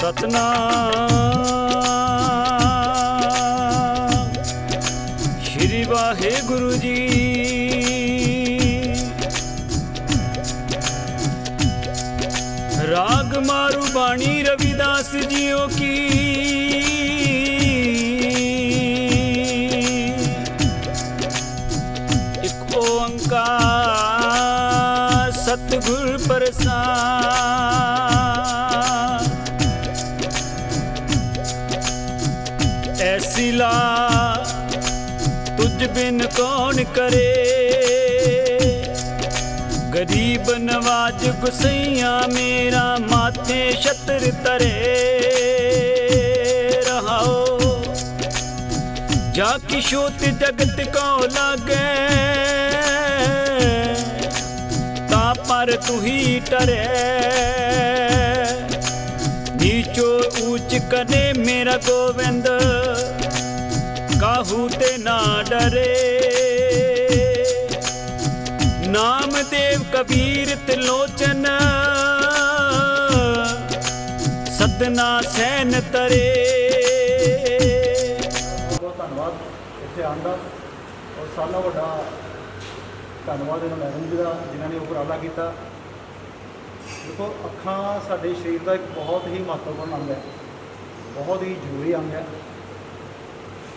ਸਤਨਾਮ। ਗੁਸਈਆ ਮੇਰਾ ਮਾਥੇ ਛਤਰ ਤਰੇ ਰਹਾਓ। ਜਾ ਕਿਸ਼ੋਤ ਜਗਤ ਕੋ ਲਾਗੇ, ਤਾ ਪਰ ਤੂੰ ਹੀ ਟਰੇ। ਨੀਚੋ ਊਚ ਕਨੇ ਮੇਰਾ ਗੋਵਿੰਦ, ਕਾਹੂ ਤੇ ਨਾ ਡਰੇ। ਨਾਮਦੇਵ ਕਬੀਰ ਤਿਲੋਚਨ। ਸਦਨਾ ਸੈਨ ਤਰੇ। ਬਹੁਤ ਧੰਨਵਾਦ ਇੱਥੇ ਆਉਣ ਦਾ। ਔਰ ਸਾਰਿਆਂ ਨਾਲੋਂ ਵੱਡਾ ਧੰਨਵਾਦ ਇਹਨਾਂ ਮੈਡਮ ਜੀ ਦਾ, ਜਿਨ੍ਹਾਂ ਨੇ ਉਪਰਾਲਾ ਕੀਤਾ। ਦੇਖੋ, ਅੱਖਾਂ ਸਾਡੇ ਸਰੀਰ ਦਾ ਇੱਕ ਬਹੁਤ ਹੀ ਮਹੱਤਵਪੂਰਨ ਅੰਗ ਹੈ। ਬਹੁਤ ਹੀ ਜ਼ਰੂਰੀ ਅੰਗ ਹੈ।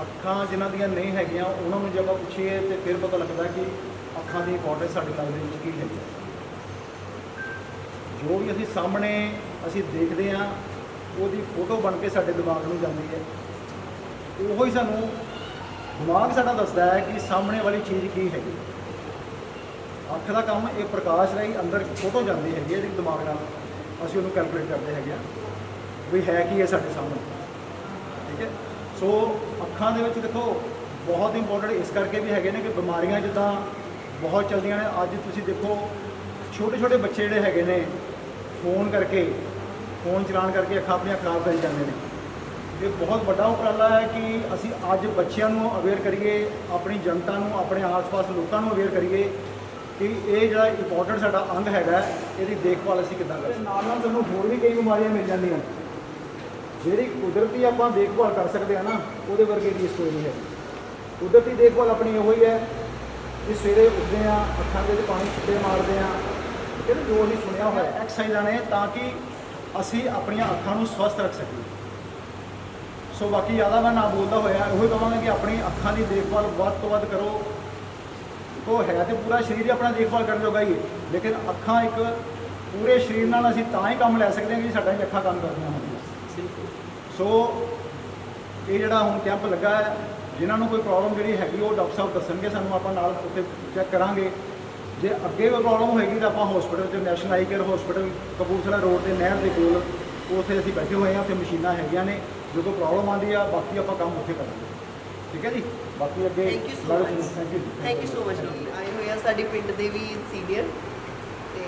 ਅੱਖਾਂ ਜਿਨ੍ਹਾਂ ਦੀਆਂ ਨਹੀਂ ਹੈਗੀਆਂ, ਉਹਨਾਂ ਨੂੰ ਜੇ ਆਪਾਂ ਪੁੱਛੀਏ ਤੇ ਫਿਰ ਪਤਾ ਲੱਗਦਾ ਕਿ ਅੱਖਾਂ ਦੀ ਇੰਪੋਰਟੈਂਸ ਸਾਡੇ ਲਾਈਫ ਦੇ ਵਿੱਚ ਕੀ ਹੈ ਜੋ ਵੀ ਅਸੀਂ ਸਾਹਮਣੇ ਅਸੀਂ ਦੇਖਦੇ ਹਾਂ, ਉਹਦੀ ਫੋਟੋ ਬਣ ਕੇ ਸਾਡੇ ਦਿਮਾਗ ਨੂੰ ਜਾਂਦੀ ਹੈ। ਉਹੋ ਹੀ ਸਾਨੂੰ ਦਿਮਾਗ ਸਾਡਾ ਦੱਸਦਾ ਹੈ ਕਿ ਸਾਹਮਣੇ ਵਾਲੀ ਚੀਜ਼ ਕੀ ਹੈਗੀ। ਅੱਖ ਦਾ ਕੰਮ ਇਹ ਪ੍ਰਕਾਸ਼ ਰਾਹੀਂ ਅੰਦਰ ਫੋਟੋ ਜਾਂਦੀ ਹੈਗੀ ਹੈ ਜਿਹੜੀ ਦਿਮਾਗ ਨਾਲ ਅਸੀਂ ਉਹਨੂੰ ਕੈਲਕੂਲੇਟ ਕਰਦੇ ਹੈਗੇ ਆ ਵੀ ਹੈ ਕੀ ਹੈ ਸਾਡੇ ਸਾਹਮਣੇ। ਠੀਕ ਹੈ? ਸੋ ਅੱਖਾਂ ਦੇ ਵਿੱਚ ਦੇਖੋ, ਬਹੁਤ ਇੰਪੋਰਟੈਂਟ ਇਸ ਕਰਕੇ ਵੀ ਹੈਗੇ ਨੇ ਕਿ ਬਿਮਾਰੀਆਂ ਜਿੱਦਾਂ ਬਹੁਤ ਚੱਲਦੀਆਂ ਨੇ। ਅੱਜ ਤੁਸੀਂ ਦੇਖੋ ਛੋਟੇ ਛੋਟੇ ਬੱਚੇ ਜਿਹੜੇ ਹੈਗੇ ਨੇ, ਫੋਨ ਕਰਕੇ, ਫੋਨ ਚਲਾਉਣ ਕਰਕੇ ਅੱਖਾਂ ਆਪਣੀਆਂ ਖਰਾਬ ਕਰੀ ਜਾਂਦੇ ਨੇ। ਇਹ ਬਹੁਤ ਵੱਡਾ ਉਪਰਾਲਾ ਹੈ ਕਿ ਅਸੀਂ ਅੱਜ ਬੱਚਿਆਂ ਨੂੰ ਅਵੇਅਰ ਕਰੀਏ, ਆਪਣੀ ਜਨਤਾ ਨੂੰ, ਆਪਣੇ ਆਸ-ਪਾਸ ਲੋਕਾਂ ਨੂੰ ਅਵੇਅਰ ਕਰੀਏ ਕਿ ਇਹ ਜਿਹੜਾ ਇੰਪੋਰਟੈਂਟ ਸਾਡਾ ਅੰਗ ਹੈਗਾ, ਇਹਦੀ ਦੇਖਭਾਲ ਅਸੀਂ ਕਿੱਦਾਂ ਕਰ ਸਕਦੇ ਨਾਲ ਨਾਲ ਤੁਹਾਨੂੰ ਹੋਰ ਵੀ ਕਈ ਬਿਮਾਰੀਆਂ ਮਿਲ ਜਾਂਦੀਆਂ ਜਿਹੜੀ ਕੁਦਰਤੀ ਆਪਾਂ ਦੇਖਭਾਲ ਕਰ ਸਕਦੇ ਆ ਨਾ, ਉਹਦੇ ਵਰਗੇ ਰੀਸ ਕੋਈ ਨਹੀਂ ਹੈ। ਕੁਦਰਤੀ ਦੇਖਭਾਲ ਆਪਣੀ ਇਹੋ ਹੀ ਕਿ ਸਵੇਰੇ ਉੱਠਦੇ ਆ ਅੱਖਾਂ ਦੇ ਵਿੱਚ ਪਾਣੀ ਛਿੱਟੇ ਮਾਰਦੇ ਆ ਠੀਕ ਹੈ। ਨਾ ਜੋ ਅਸੀਂ ਸੁਣਿਆ ਹੋਇਆ ਐਕਸਰਸਾਈਜ਼ਾਂ ਨੇ ਤਾਂ ਕਿ ਅਸੀਂ ਆਪਣੀਆਂ ਅੱਖਾਂ ਨੂੰ ਸਵਸਥ ਰੱਖ ਸਕੀਏ। ਸੋ ਬਾਕੀ ਜ਼ਿਆਦਾ ਮੈਂ ਨਾ ਬੋਲਦਾ ਹੋਇਆ ਇਹੋ ਹੀ ਕਹਾਂਗਾ ਕਿ ਆਪਣੀ ਅੱਖਾਂ ਦੀ ਦੇਖਭਾਲ ਵੱਧ ਤੋਂ ਵੱਧ ਕਰੋ। ਉਹ ਹੈ ਤੇ ਪੂਰਾ ਸਰੀਰ ਹੀ ਆਪਣਾ ਦੇਖਭਾਲ ਕਰਨ ਜੋਗਾ ਹੀ ਲੇਕਿਨ ਅੱਖਾਂ ਇੱਕ ਪੂਰੇ ਸਰੀਰ ਨਾਲ ਅਸੀਂ ਤਾਂ ਹੀ ਕੰਮ ਲੈ ਸਕਦੇ ਹਾਂ ਕਿ ਸਾਡਾ ਹੀ ਅੱਖਾਂ ਕੰਮ ਕਰਦੀਆਂ ਹੁੰਦੀਆਂ ਸੋ ਇਹ ਜਿਹੜਾ ਹੁਣ ਕੈਂਪ ਲੱਗਾ ਹੈ ਜਿਨ੍ਹਾਂ ਨੂੰ ਕੋਈ ਪ੍ਰੋਬਲਮ ਜਿਹੜੀ ਹੈਗੀ ਉਹ ਡਾਕਟਰ ਸਾਹਿਬ ਦੱਸਣਗੇ ਸਾਨੂੰ ਆਪਾਂ ਨਾਲ ਉੱਥੇ ਚੈੱਕ ਕਰਾਂਗੇ। ਜੇ ਅੱਗੇ ਕੋਈ ਪ੍ਰੋਬਲਮ ਹੋਏਗੀ ਤਾਂ ਆਪਾਂ ਹਸਪੀਟਲ 'ਚ national eye care hospital Kapurthala road ਤੇ ਨਹਿਰ ਦੇ ਕੋਲ ਉੱਥੇ ਅਸੀਂ ਬੈਠੇ ਹੋਏ ਹਾਂ ਉੱਥੇ ਮਸ਼ੀਨਾਂ ਹੈਗੀਆਂ ਨੇ। ਜੋ ਕੋਈ ਪ੍ਰੋਬਲਮ ਆਉਂਦੀ ਆ ਬਾਕੀ ਆਪਾਂ ਕੰਮ ਉੱਥੇ ਕਰਾਂਗੇ। ਠੀਕ ਹੈ ਜੀ? ਬਾਕੀ ਅੱਗੇ you so madam much. Thank you thank you so much ਆਏ ਹੋਏ ਆ ਸਾਡੇ ਪਿੰਡ ਦੇ ਵੀ ਸੀਨੀਅਰ ਤੇ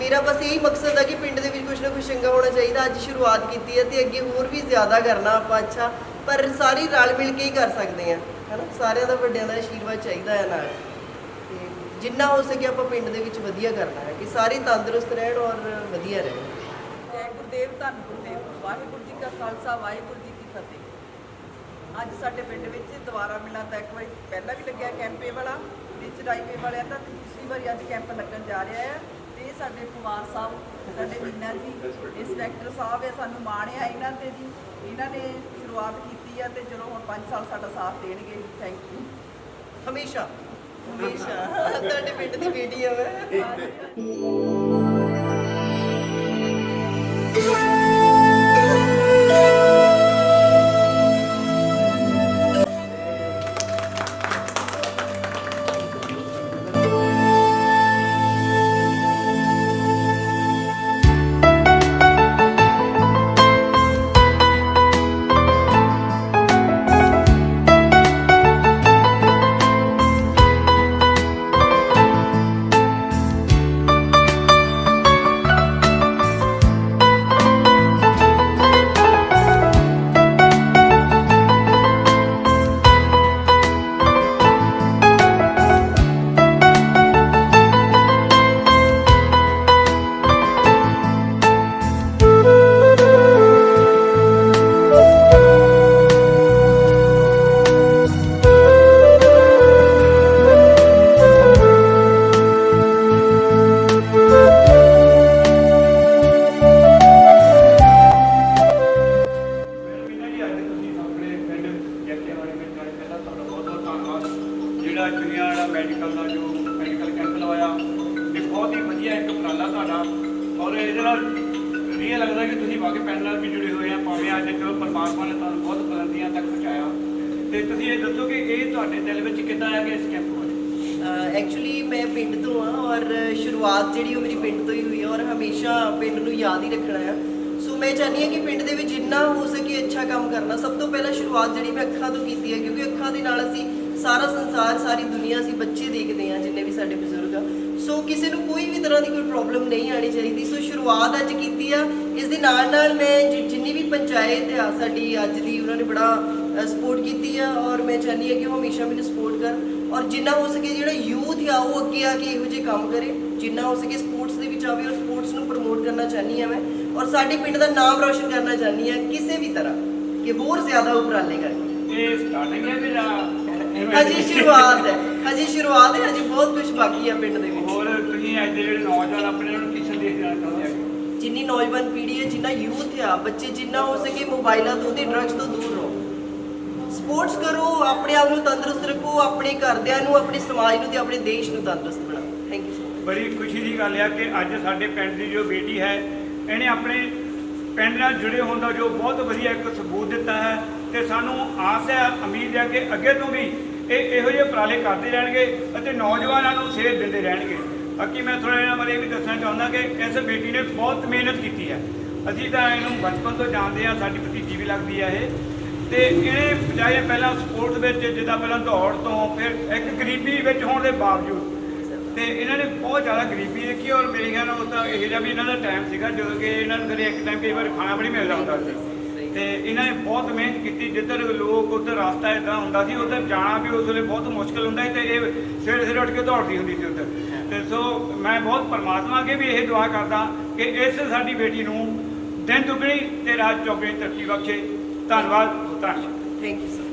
ਮੇਰਾ ਬਸ ਇਹੀ ਮਕਸਦ ਆ ਕਿ ਪਿੰਡ ਦੇ ਵਿੱਚ ਕੁਝ ਨਾ ਕੁਝ ਚੰਗਾ ਹੋਣਾ ਚਾਹੀਦਾ। ਅੱਜ ਸ਼ੁਰੂਆਤ ਕੀਤੀ ਹੈ ਤੇ ਅੱਗੇ ਹੋਰ ਵੀ ਜ਼ਿਆਦਾ ਕਰਨਾ ਆਪਾਂ। ਅੱਛਾ ਪਰ ਸਾਰੀ ਰਲ ਮਿਲ ਕੇ ਹੀ ਕਰ ਸਕਦੇ ਆ ਹੈਨਾ? ਸਾਰਿਆਂ ਦਾ ਵੱਡਿਆਂ ਦਾ ਆਸ਼ੀਰਵਾਦ ਚਾਹੀਦਾ ਹੈ ਨਾਲ। ਤੇ ਜਿੰਨਾ ਹੋ ਸਕੇ ਆਪਾਂ ਪਿੰਡ ਦੇ ਵਿੱਚ ਵਧੀਆ ਕਰਨਾ ਹੈ, ਕਿ ਸਾਰੇ ਤੰਦਰੁਸਤ ਰਹਿਣ ਔਰ ਵਧੀਆ ਰਹਿਣ। ਜੈ ਗੁਰਦੇਵ, ਧੰਨ ਗੁਰਦੇਵ, ਵਾਹਿਗੁਰੂ ਜੀ ਕਾ ਖਾਲਸਾ, ਵਾਹਿਗੁਰੂ ਜੀ ਕੀ ਫਤਿਹ। ਅੱਜ ਸਾਡੇ ਪਿੰਡ ਵਿੱਚ ਦੁਬਾਰਾ ਮਿਲਣਾ ਤਾਂ ਇੱਕ ਵਾਰੀ ਪਹਿਲਾਂ ਵੀ ਲੱਗਿਆ ਕੈਂਪੇ ਵਾਲਾ, ਵਿੱਚ ਰਾਈਵੇ ਵਾਲਿਆਂ ਦਾ ਦੂਸਰੀ ਵਾਰੀ ਅੱਜ ਕੈਂਪ ਲੱਗਣ ਜਾ ਰਿਹਾ ਹੈ। ਤੇ ਸਾਡੇ ਕੁਮਾਰ ਸਾਹਿਬ, ਸਾਡੇ ਮੀਨਾ ਜੀ, ਇੰਸਪੈਕਟਰ ਸਾਹਿਬ ਹੈ, ਸਾਨੂੰ ਮਾਣ ਆ ਇਹਨਾਂ ਤੇ ਜੀ। ਇਹਨਾਂ ਨੇ ਸ਼ੁਰੂਆਤ ਕੀਤੀ ਆ ਤੇ ਜਦੋਂ ਹੁਣ 5 ਸਾਲ ਸਾਡਾ ਸਾਥ ਦੇਣਗੇ। ਥੈਂਕ ਯੂ ਹਮੇਸ਼ਾ। ਹਮੇਸ਼ਾ। ਤੁਹਾਡੇ ਪਿੰਡ ਦੀ ਬੇਟੀ ਹੈ। ਮੈਂ ਹੈ ਕਿ ਤੁਸੀਂ ਵਾਕਈ ਪਿੰਡ ਨਾਲ ਵੀ ਜੁੜੇ ਹੋਏ ਆ, ਭਾਵੇਂ ਅੱਜ ਚਲੋ ਪਰਮਾਤਮਾ ਨੇ ਤੁਹਾਨੂੰ ਬਹੁਤ ਬੁਲੰਦੀਆਂ ਤੱਕ ਪਹੁੰਚਾਇਆ। ਤੇ ਤੁਸੀਂ ਇਹ ਦੱਸੋ ਕਿ ਇਹ ਤੁਹਾਡੇ ਦਿਲ ਵਿੱਚ ਕਿੱਦਾਂ ਆ ਕਿ ਇਸ ਕੈਂਪ ਬਾਰੇ ਐਕਚੁਅਲੀ ਮੈਂ ਪਿੰਡ ਤੋਂ ਆ ਔਰ ਸ਼ੁਰੂਆਤ ਜਿਹੜੀ ਉਹ ਮੇਰੀ ਪਿੰਡ ਤੋਂ ਹੀ ਹੋਈ ਆ ਔਰ ਹਮੇਸ਼ਾ ਪਿੰਡ ਨੂੰ ਯਾਦ ਹੀ ਰੱਖਣਾ ਆ। ਸੋ ਮੈਂ ਚਾਹੁੰਦੀ ਹਾਂ ਕਿ ਪਿੰਡ ਦੇ ਵਿੱਚ ਜਿੰਨਾ ਹੋ ਸਕੇ ਅੱਛਾ ਕੰਮ ਕਰਨਾ। ਸਭ ਤੋਂ ਪਹਿਲਾਂ ਸ਼ੁਰੂਆਤ ਜਿਹੜੀ ਮੈਂ ਅੱਖਾਂ ਤੋਂ ਕੀਤੀ ਹੈ ਕਿਉਂਕਿ ਅੱਖਾਂ ਦੇ ਨਾਲ ਅਸੀਂ ਸਾਰਾ ਸੰਸਾਰ, ਸਾਰੀ ਦੁਨੀਆ ਅਸੀਂ ਬੱਚੇ ਦੇਖਦੇ ਹਾਂ, ਜਿੰਨੇ ਵੀ ਸਾਡੇ ਬਜ਼ੁਰਗ ਆ। ਸੋ ਕਿਸੇ ਨੂੰ ਕੋਈ ਵੀ ਤਰ੍ਹਾਂ ਦੀ ਕੋਈ ਪ੍ਰੋਬਲਮ ਨਹੀਂ ਆਣੀ ਚਾਹੀਦੀ। ਸੋ ਸ਼ੁਰੂਆਤ ਅੱਜ ਕੀਤੀ ਆ। ਇਸ ਦੇ ਨਾਲ ਨਾਲ ਮੈਂ ਜਿੰਨੀ ਵੀ ਪੰਚਾਇਤ ਆ, ਸਾਡੀ ਅੱਜ ਦੀ, ਉਹਨਾਂ ਨੇ ਬੜਾ ਸਪੋਰਟ ਕੀਤੀ ਆ। ਔਰ ਮੈਂ ਚਾਹੁੰਦੀ ਹਾਂ ਕਿ ਉਹ ਹਮੇਸ਼ਾ ਮੈਨੂੰ ਸਪੋਰਟ ਕਰਨ। ਔਰ ਜਿੰਨਾ ਹੋ ਸਕੇ ਜਿਹੜਾ ਯੂਥ ਆ, ਉਹ ਅੱਗੇ ਆ ਕੇ ਇਹੋ ਜਿਹੇ ਕੰਮ ਕਰੇ। ਜਿੰਨਾ ਹੋ ਸਕੇ ਸਪੋਰਟਸ ਦੇ ਵਿੱਚ ਆਵੇ ਔਰ ਸਪੋਰਟਸ ਨੂੰ ਪ੍ਰਮੋਟ ਕਰਨਾ ਚਾਹੁੰਦੀ ਹਾਂ ਮੈਂ। ਔਰ ਸਾਡੇ ਪਿੰਡ ਦਾ ਨਾਮ ਰੌਸ਼ਨ ਕਰਨਾ ਚਾਹੁੰਦੀ ਹਾਂ ਕਿਸੇ ਵੀ ਤਰ੍ਹਾਂ ਕਿ ਹੋਰ ਜ਼ਿਆਦਾ ਉਪਰਾਲੇ ਕਰੇ। ਇਹ ਸਟਾਰਟਿੰਗ ਹੈ ਮੇਰਾ? ਹਜੇ ਸ਼ੁਰੂਆਤ ਹੈ। ਹਜੇ ਸ਼ੁਰੂਆਤ ਹੈ। ਹਜੇ ਬਹੁਤ ਕੁਝ ਬਾਕੀ ਆ ਪਿੰਡ ਦੇ ਵਿੱਚ। ਹੋਰ ਤੁਸੀਂ ਅੱਜ ਦੇ ਜਿਹੜੇ ਨੌਜਵਾਨ ਆਪਣੇ ਨੂੰ ਕੀ ਸੰਦੇਸ਼ ਦੇਣਾ ਚਾਹੁੰਦੇ ਆ? ਜਿੰਨੀ ਨੌਜਵਾਨ ਪੀੜ੍ਹੀ ਹੈ ਜਿੰਨਾ ਯੂਥ ਆ ਬੱਚੇ ਜਿੰਨਾ ਹੋ ਸਕੇ ਮੋਬਾਈਲਾਂ ਤੋਂ ਤੇ ਡਰੱਗਸ ਤੋਂ ਦੂਰ ਰਹੋ। ਸਪੋਰਟਸ ਕਰੋ ਆਪਣੇ ਆਪ ਨੂੰ ਤੰਦਰੁਸਤ ਰੱਖੋ ਆਪਣੇ ਘਰਦਿਆਂ ਨੂੰ ਆਪਣੇ ਸਮਾਜ ਨੂੰ ਤੇ ਆਪਣੇ ਦੇਸ਼ ਨੂੰ ਤੰਦਰੁਸਤ ਬਣਾਓ। ਥੈਂਕ ਯੂ ਬੜੀ ਖੁਸ਼ੀ ਦੀ ਗੱਲ ਹੈ ਕਿ ਅੱਜ ਸਾਡੇ ਪਿੰਡ ਦੀ ਜੋ ਬੇਟੀ ਹੈ ਇਹਨੇ ਆਪਣੇ ਪਿੰਡ ਨਾਲ ਜੁੜੇ ਹੋਣ ਦਾ ਜੋ ਬਹੁਤ ਵਧੀਆ ਇੱਕ ਸਬੂਤ ਦਿੱਤਾ ਹੈ। ਤੇ ਸਾਨੂੰ ਆਸ ਹੈ, ਉਮੀਦ ਹੈ ਕਿ ਅੱਗੇ ਤੋਂ ਵੀ ਇਹ ਇਹੋ ਜਿਹੇ ਉਪਰਾਲੇ ਕਰਦੇ ਰਹਿਣਗੇ ਅਤੇ ਨੌਜਵਾਨਾਂ ਨੂੰ ਸੇਧ ਦਿੰਦੇ ਰਹਿਣਗੇ। ਬਾਕੀ ਮੈਂ ਥੋੜਾ ਇਹਨਾਂ ਬਾਰੇ ਇਹ ਵੀ ਦੱਸਣਾ ਚਾਹੁੰਦਾ ਕਿ ਇਸ ਬੇਟੀ ਨੇ ਬਹੁਤ ਮਿਹਨਤ ਕੀਤੀ ਹੈ। ਅਸੀਂ ਤਾਂ ਇਹਨੂੰ ਬਚਪਨ ਤੋਂ ਜਾਣਦੇ ਹਾਂ, ਸਾਡੀ ਭਤੀਜੀ ਵੀ ਲੱਗਦੀ ਹੈ ਇਹ। ਤੇ ਇਹਨੇ ਬਜਾਏ ਪਹਿਲਾਂ ਸਪੋਰਟਸ ਵਿੱਚ, ਜਿੱਦਾਂ ਪਹਿਲਾਂ ਦੌੜ ਤੋਂ ਫਿਰ ਇੱਕ ਗਰੀਬੀ ਵਿੱਚ ਹੋਣ ਦੇ ਬਾਵਜੂਦ। ਤੇ ਇਹਨਾਂ ਨੇ ਬਹੁਤ ਜ਼ਿਆਦਾ ਗਰੀਬੀ ਦੇਖੀ ਔਰ ਮੇਰੇ ਖਿਆਲ ਨਾਲ ਉਹ ਤਾਂ ਇਹ ਜਿਹਾ ਵੀ ਇਹਨਾਂ ਦਾ ਟਾਈਮ ਸੀਗਾ ਜਦੋਂ ਕਿ ਇਹਨਾਂ ਨੂੰ ਕਦੇ ਇੱਕ ਟਾਈਮ ਕਈ ਵਾਰ ਖਾਣਾ ਵੀ ਨਹੀਂ ਮਿਲਦਾ ਹੁੰਦਾ ਸੀ। ਤੇ ਇਹਨਾਂ ਨੇ ਬਹੁਤ ਮਿਹਨਤ ਕੀਤੀ, ਜਿੱਧਰ ਲੋਕ ਉੱਧਰ ਰਸਤਾ ਇਦਾਂ ਹੁੰਦਾ ਸੀ, ਉੱਧਰ ਜਾਣਾ ਵੀ ਉਸ ਵੇਲੇ ਬਹੁਤ ਮੁਸ਼ਕਲ ਹੁੰਦਾ ਸੀ ਤੇ ਇਹ ਸਵੇਰੇ ਸਵੇਰੇ ਉੱਠ ਕੇ ਦੌੜਦੀ ਹੁੰਦੀ ਸੀ ਉੱਧਰ। ਤੇ ਸੋ ਮੈਂ ਬਹੁਤ ਪਰਮਾਤਮਾ ਅੱਗੇ ਵੀ ਇਹ ਦੁਆ ਕਰਦਾ ਕਿ ਇਸ ਸਾਡੀ ਬੇਟੀ ਨੂੰ ਦਿਨ ਦੁਗਣੀ ਤੇ ਰਾਤ ਚੌਗਣੀ ਤਰੱਕੀ ਬਖਸ਼ੇ। ਧੰਨਵਾਦ ਧੰਨਵਾਦ। ਥੈਂਕ ਯੂ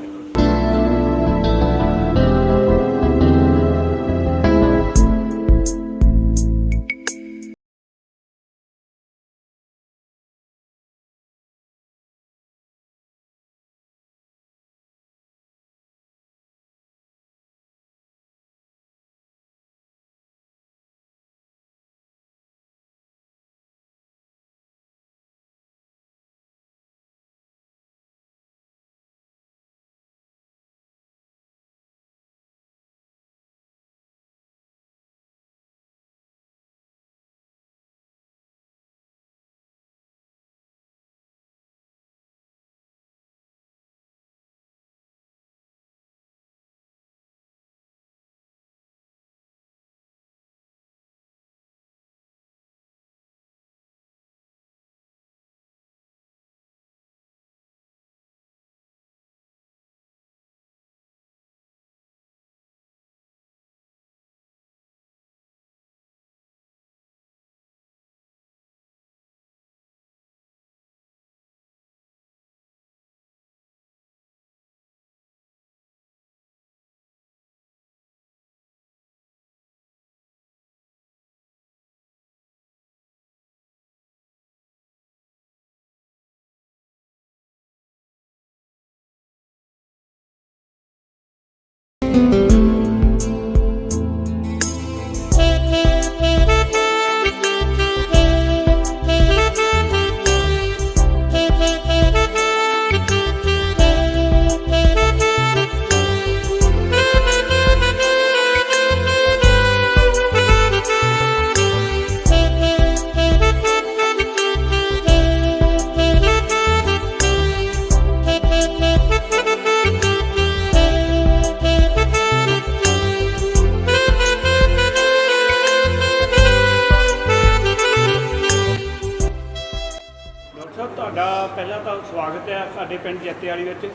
ਪਟਿਆਲੀ ਵਿੱਚ।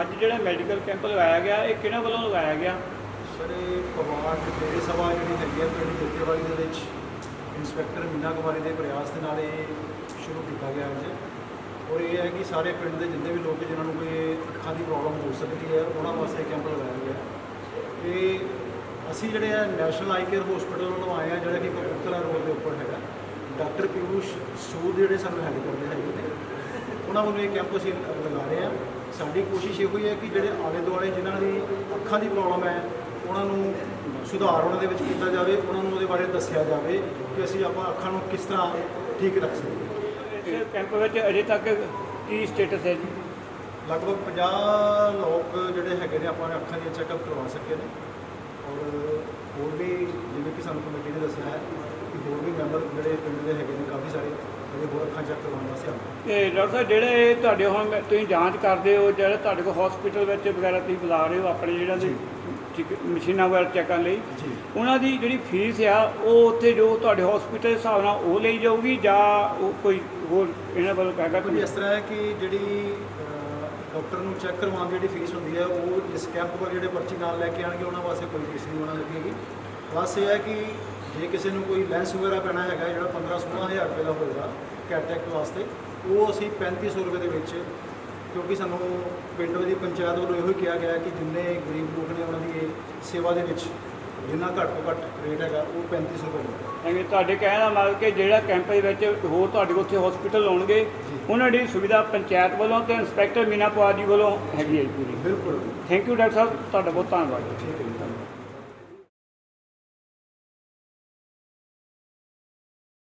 ਅੱਜ ਜਿਹੜਾ ਮੈਡੀਕਲ ਕੈਂਪ ਲਗਾਇਆ ਗਿਆ, ਇਹ ਕਿਹਨਾਂ ਵੱਲੋਂ ਲਗਾਇਆ ਗਿਆ? ਸਰ, ਇਹ ਪਵਾਰ ਡੇਰੇ ਸਭਾ ਜਿਹੜੀ ਹੈਗੀ ਹੈ ਪਿੰਡ ਜੋਤੇਵਾਲੀ ਦੇ ਵਿੱਚ, ਇੰਸਪੈਕਟਰ ਮੀਨਾ ਕੁਮਾਰੀ ਦੇ ਪ੍ਰਯਾਸ ਦੇ ਨਾਲ ਇਹ ਸ਼ੁਰੂ ਕੀਤਾ ਗਿਆ ਅੱਜ। ਔਰ ਇਹ ਹੈ ਕਿ ਸਾਰੇ ਪਿੰਡ ਦੇ ਜਿੰਨੇ ਵੀ ਲੋਕ ਜਿਨ੍ਹਾਂ ਨੂੰ ਕੋਈ ਅੱਖਾਂ ਦੀ ਪ੍ਰੋਬਲਮ ਹੋ ਸਕਦੀ ਹੈ, ਉਹਨਾਂ ਵਾਸਤੇ ਕੈਂਪ ਲਗਾਇਆ ਗਿਆ। ਇਹ ਅਸੀਂ ਜਿਹੜੇ ਆ ਨੈਸ਼ਨਲ ਆਈ ਕੇਅਰ ਹਸਪੀਟਲ ਵੱਲੋਂ ਆਏ ਆ, ਜਿਹੜਾ ਕਿ ਕਪੂਰਥਲਾ ਰੋਡ ਦੇ ਉੱਪਰ ਹੈਗਾ। ਡਾਕਟਰ ਪੀਯੂਸ਼ ਸੂਦ ਜਿਹੜੇ ਸਾਨੂੰ ਹੈਲਪ ਕਰਦੇ ਹੈਗੇ ਉਹਨਾਂ ਵੱਲੋਂ ਇਹ ਕੈਂਪ ਅਸੀਂ ਲਗਾ ਰਹੇ ਆ ਸਾਡੀ ਕੋਸ਼ਿਸ਼ ਇਹੋ ਹੀ ਹੈ ਕਿ ਜਿਹੜੇ ਆਲੇ ਦੁਆਲੇ ਜਿਨ੍ਹਾਂ ਦੀ ਅੱਖਾਂ ਦੀ ਪ੍ਰੋਬਲਮ ਹੈ ਉਹਨਾਂ ਨੂੰ ਸੁਧਾਰ ਉਹਨਾਂ ਦੇ ਵਿੱਚ ਕੀਤਾ ਜਾਵੇ ਉਹਨਾਂ ਨੂੰ ਉਹਦੇ ਬਾਰੇ ਦੱਸਿਆ ਜਾਵੇ ਕਿ ਅਸੀਂ ਆਪਾਂ ਅੱਖਾਂ ਨੂੰ ਕਿਸ ਤਰ੍ਹਾਂ ਠੀਕ ਰੱਖ ਸਕਦੇ ਹਾਂ ਇਹ ਕੈਂਪ ਵਿੱਚ ਅਜੇ ਤੱਕ ਕੀ ਸਟੇਟਸ ਹੈ ਜੀ? ਲਗਭਗ 50 ਲੋਕ ਜਿਹੜੇ ਹੈਗੇ ਨੇ ਆਪਾਂ ਅੱਖਾਂ ਦੀਆਂ ਚੈੱਕਅਪ ਕਰਵਾ ਸਕੇ ਨੇ। ਔਰ ਹੋਰ ਵੀ ਜਿਵੇਂ ਕਿ ਸਾਨੂੰ ਕਮੇਟੀ ਨੇ ਦੱਸਿਆ ਹੈ ਕਿ ਹੋਰ ਵੀ ਮੈਂਬਰ ਜਿਹੜੇ ਪਿੰਡ ਦੇ ਹੈਗੇ ਨੇ ਕਾਫੀ ਸਾਰੇ ਹੋਰ ਅੱਖਾਂ ਚੈੱਕ ਕਰਵਾਉਣ ਵਾਸਤੇ ਆਉਂਦੇ ਤੇ ਡਾਕਟਰ ਸਾਹਿਬ ਜਿਹੜੇ ਤੁਹਾਡੇ ਹੁਣ ਤੁਸੀਂ ਜਾਂਚ ਕਰਦੇ ਹੋ ਜਿਹੜੇ ਤੁਹਾਡੇ ਕੋਲ ਹਸਪੀਟਲ ਵਿੱਚ ਵਗੈਰਾ ਤੁਸੀਂ ਬੁਲਾ ਰਹੇ ਹੋ ਆਪਣੇ ਜਿਹੜਾ ਦੀ ਠੀਕ ਮਸ਼ੀਨਾਂ ਵਗੈਰਾ ਚੈੱਕ ਕਰਨ ਲਈ ਜੀ। ਉਹਨਾਂ ਦੀ ਜਿਹੜੀ ਫੀਸ ਆ ਉਹ ਉੱਥੇ ਜੋ ਤੁਹਾਡੇ ਹਸਪੀਟਲ ਦੇ ਹਿਸਾਬ ਨਾਲ ਉਹ ਲਈ ਜਾਊਗੀ ਜਾਂ ਉਹ ਕੋਈ ਹੋਰ ਇਹਨਾਂ ਵੱਲੋਂ ਕਹੇਗਾ ਕੋਈ? ਇਸ ਤਰ੍ਹਾਂ ਹੈ ਕਿ ਜਿਹੜੀ ਡਾਕਟਰ ਨੂੰ ਚੈੱਕ ਕਰਵਾਉਣ ਦੀ ਜਿਹੜੀ ਫੀਸ ਹੁੰਦੀ ਹੈ ਉਹ ਇਸ ਕੈਂਪ ਪਰ ਜਿਹੜੇ ਪਰਚੀ ਨਾਲ ਲੈ ਕੇ ਆਣਗੇ ਉਹਨਾਂ ਵਾਸਤੇ ਕੋਈ ਫੀਸ ਨਹੀਂ ਉਹਨਾਂ ਲੱਗੇਗੀ। ਬਸ ਇਹ ਹੈ ਕਿ ਜੇ ਕਿਸੇ ਨੂੰ ਕੋਈ ਲੈਂਸ ਵਗੈਰਾ ਪੈਣਾ ਹੈਗਾ ਜਿਹੜਾ 15 16000 ਰੁਪਏ ਦਾ ਹੋਏਗਾ ਕੈਟੈਕਟ ਵਾਸਤੇ ਉਹ ਅਸੀਂ 3500 ਰੁਪਏ ਦੇ ਵਿੱਚ ਕਿਉਂਕਿ ਸਾਨੂੰ ਪਿੰਡ ਦੀ ਪੰਚਾਇਤ ਵੱਲੋਂ ਇਹੋ ਹੀ ਕਿਹਾ ਗਿਆ ਕਿ ਜਿੰਨੇ ਗਰੀਬ ਲੋਕ ਨੇ ਉਹਨਾਂ ਦੀ ਇਹ ਸੇਵਾ ਦੇ ਵਿੱਚ ਜਿੰਨਾ ਘੱਟ ਤੋਂ ਘੱਟ ਰੇਟ ਹੈਗਾ ਉਹ 3500 ਰੁਪਏ ਐਵੇਂ ਤੁਹਾਡੇ ਕਹਿਣ ਦਾ ਮਤਲਬ ਕਿ ਜਿਹੜਾ ਕੈਂਪ ਦੇ ਵਿੱਚ ਹੋਰ ਤੁਹਾਡੇ ਕੋਲ ਉੱਥੇ ਹਸਪੀਟਲ ਆਉਣਗੇ ਉਹਨਾਂ ਦੀ ਸੁਵਿਧਾ ਪੰਚਾਇਤ ਵੱਲੋਂ ਤੇ ਇੰਸਪੈਕਟਰ ਮੀਨਾ ਪਵਾਰ ਜੀ ਵੱਲੋਂ ਹੈਗੀ ਹੈ ਪੂਰੀ। ਬਿਲਕੁਲ। ਥੈਂਕ ਯੂ ਡਾਕਟਰ ਸਾਹਿਬ। ਤੁਹਾਡਾ ਬਹੁਤ ਧੰਨਵਾਦ। ਠੀਕ ਹੈ